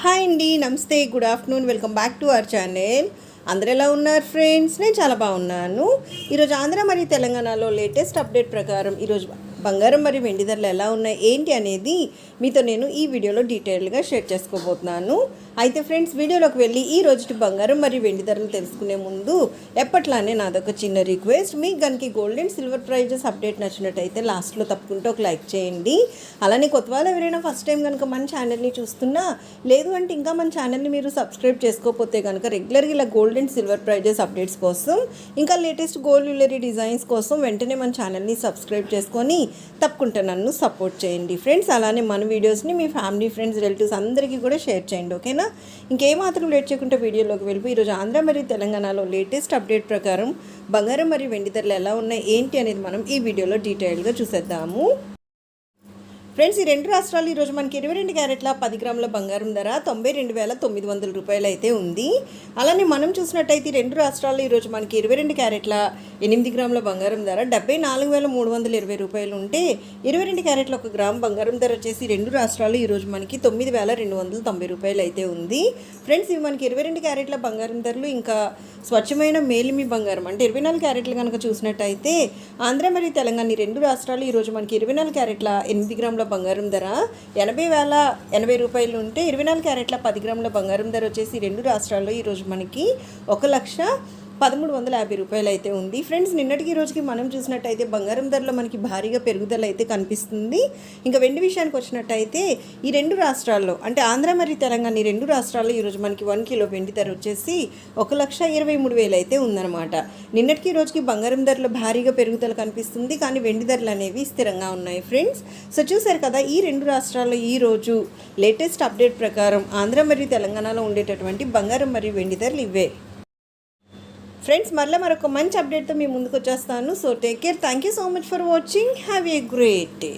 Hi అండి నమస్తే good afternoon welcome back to our channel. అందరు ఎలా ఉన్నారు ఫ్రెండ్స్? నేను చాలా బాగున్నాను. ఈరోజు ఆంధ్ర మరియు తెలంగాణలో లేటెస్ట్ అప్డేట్ ప్రకారం ఈరోజు బంగారం మరియు వెండి ధరలు ఎలా ఉన్నాయి ఏంటి అనేది మీతో నేను ఈ వీడియోలో డీటెయిల్గా షేర్ చేసుకోబోతున్నాను. అయితే ఫ్రెండ్స్ వీడియోలోకి వెళ్ళి ఈ రోజు బంగారం మరియు వెండి ధరలు తెలుసుకునే ముందు ఎప్పట్లానే నాదొక చిన్న రిక్వెస్ట్. మీకు కనుక gold and silver prices update నచ్చినట్టయితే లాస్ట్లో తప్పకుండా ఒక లైక్ చేయండి. అలానే కొత్త వాళ్ళు ఎవరైనా ఫస్ట్ టైం కనుక మన ఛానల్ని చూస్తున్నా లేదు అంటే ఇంకా మన ఛానల్ని మీరు సబ్స్క్రైబ్ చేసుకోకపోతే కనుక రెగ్యులర్గా ఇలా gold and silver prices updates కోసం ఇంకా లేటెస్ట్ గోల్డ్ జ్యువెలరీ డిజైన్స్ కోసం వెంటనే మన ఛానల్ని సబ్స్క్రైబ్ చేసుకొని తప్పకుండా నన్ను సపోర్ట్ చేయండి. ఫ్రెండ్స్ అలానే మన వీడియోస్ని మీ ఫ్యామిలీ ఫ్రెండ్స్ రిలేటివ్స్ అందరికీ కూడా షేర్ చేయండి ఓకేనా ఇంకేమాత్రం లేట్ చేయకుండా వీడియోలోకి వెళ్ళిపోయి ఈరోజు ఆంధ్ర మరియు తెలంగాణలో లేటెస్ట్ అప్డేట్ ప్రకారం బంగారం మరియు వెండి ధరలు ఎలా ఉన్నాయి ఏంటి అనేది మనం ఈ వీడియోలో డీటెయిల్గా చూసేద్దాము. ఫ్రెండ్స్ ఈ రెండు రాష్ట్రాలు ఈరోజు మనకి ఇరవై రెండు క్యారెట్ల పది గ్రాముల బంగారం ధర తొంభై రెండు వేల తొమ్మిది వందల రూపాయలు అయితే ఉంది. అలానే మనం చూసినట్టయితే ఈ రెండు రాష్ట్రాల్లో ఈరోజు మనకి ఇరవై రెండు క్యారెట్ల ఎనిమిది గ్రాముల బంగారం ధర డెబ్బై నాలుగు వేల మూడు వందల ఇరవై రూపాయలు ఉంటే ఇరవై రెండు క్యారెట్ల ఒక గ్రామ్ బంగారం ధర వచ్చేసి రెండు రాష్ట్రాలు ఈరోజు మనకి తొమ్మిది వేల రెండు వందల తొంభై రూపాయలు అయితే ఉంది. ఫ్రెండ్స్ ఇవి మనకి ఇరవై రెండు క్యారెట్ల బంగారం ధరలు ఇంకా స్వచ్ఛమైన మేలిమి బంగారం అంటే ఇరవై నాలుగు క్యారెట్లు కనుక చూసినట్టయితే ఆంధ్ర మరియు తెలంగాణ ఈ రెండు రాష్ట్రాలు ఈరోజు మనకి ఇరవై నాలుగు క్యారెట్ల ఎనిమిది గ్రాముల బంగారం ధర ఎనభై వేల ఎనభై రూపాయలు ఉంటే ఇరవై నాలుగు క్యారెట్ల పది గ్రాముల బంగారం ధర వచ్చేసి రెండు రాష్ట్రాల్లో ఈరోజు మనకి ఒక లక్ష పదమూడు వందల యాభై రూపాయలు అయితే ఉంది. ఫ్రెండ్స్ నిన్నటికి రోజుకి మనం చూసినట్టయితే బంగారం ధరలో మనకి భారీగా పెరుగుదల అయితే కనిపిస్తుంది. ఇంకా వెండి విషయానికి వచ్చినట్టయితే ఈ రెండు రాష్ట్రాల్లో అంటే ఆంధ్ర మరియు తెలంగాణ ఈ రెండు రాష్ట్రాల్లో ఈరోజు మనకి వన్ కిలో వెండి ధర వచ్చేసి ఒక లక్ష ఇరవై మూడు వేలు అయితే ఉందన్నమాట. నిన్నటికి రోజుకి బంగారం ధరలో భారీగా పెరుగుదల కనిపిస్తుంది. కానీ వెండి ధరలు అనేవి స్థిరంగా ఉన్నాయి ఫ్రెండ్స్. సో చూసారు కదా ఈ రెండు రాష్ట్రాల్లో ఈ రోజు లేటెస్ట్ అప్డేట్ ప్రకారం ఆంధ్ర మరియు తెలంగాణలో ఉండేటటువంటి బంగారం మరియు వెండి ధరలు ఇవే. ఫ్రెండ్స్ మళ్ళీ మరొక మంచి అప్డేట్తో మీ ముందుకు వచ్చేస్తాను. So take care thank you so much for watching have a great day